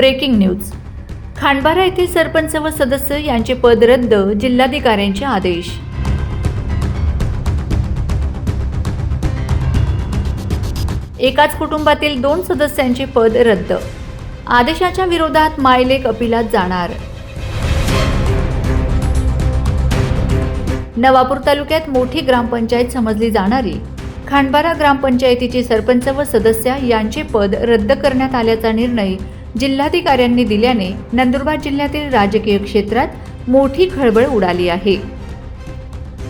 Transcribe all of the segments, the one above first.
Breaking news. Khandbara येथील सरपंच व सदस्य यांचे पद रद्द जिल्हाधिकाऱ्यांचे आदेश. एकाच कुटुंबातील दोन सदस्यांचे पद रद्द. आदेशाच्या विरोधात मायलेक अपिलात जाणार. नवापूर तालुक्यात मोठी ग्रामपंचायत समजली जाणारी. खांडबारा ग्रामपंचायतीचे सरपंच व सदस्य यांचे पद रद्द करण्यात आल्याचा निर्णय जिल्हाधिकाऱ्यांनी दिल्याने नंदुरबार जिल्ह्यातील राजकीय क्षेत्रात मोठी खळबळ उडाली आहे.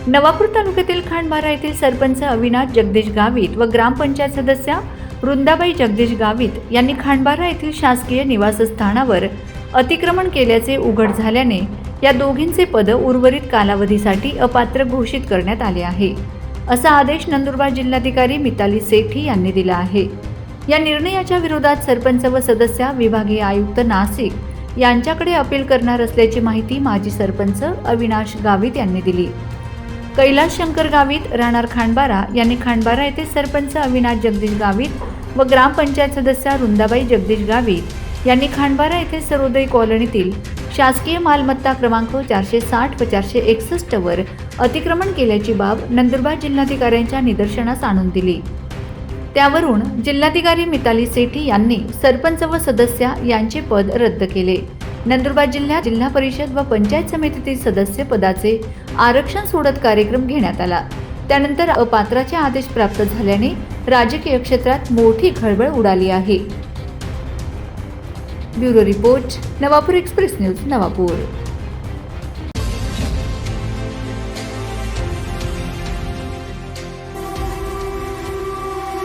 नवापूर तालुक्यातील खांडबारा येथील सरपंच अविनाश जगदीश गावित व ग्रामपंचायत सदस्या वृंदाबाई जगदीश गावित यांनी खांडबारा येथील शासकीय निवासस्थानावर अतिक्रमण केल्याचे उघड झाल्याने या दोघींचे पद उर्वरित कालावधीसाठी अपात्र घोषित करण्यात आले आहे. असा आदेश नंदुरबार जिल्हाधिकारी मिताली सेठी यांनी दिला आहे. या निर्णयाच्या विरोधात सरपंच व सदस्य विभागीय आयुक्त नाशिक यांच्याकडे अपील करणार असल्याची माहिती माजी सरपंच अविनाश गावित यांनी दिली. कैलास शंकर गावित राहणार खांडबारा यांनी खांडबारा येथे सरपंच अविनाश जगदीश गावित व ग्रामपंचायत सदस्या रुंदाबाई जगदीश गावित यांनी खांडबारा येथे सर्वोदय कॉलनीतील शासकीय मालमत्ता क्रमांक चारशे साठ व चारशे एकसष्टवर अतिक्रमण केल्याची बाब नंदुरबार जिल्हाधिकाऱ्यांच्या निदर्शनास आणून दिली. त्यावरून जिल्हाधिकारी मिताली सेठी यांनी सरपंच व सदस्य यांचे पद रद्द केले. नंदुरबार जिल्ह्यात जिल्हा परिषद व पंचायत समितीतील सदस्य पदाचे आरक्षण सोडत कार्यक्रम घेण्यात आला. त्यानंतर अपात्राचे आदेश प्राप्त झाल्याने राजकीय क्षेत्रात मोठी खळबळ उडाली आहे. Bureau report Navapur express news Navapur.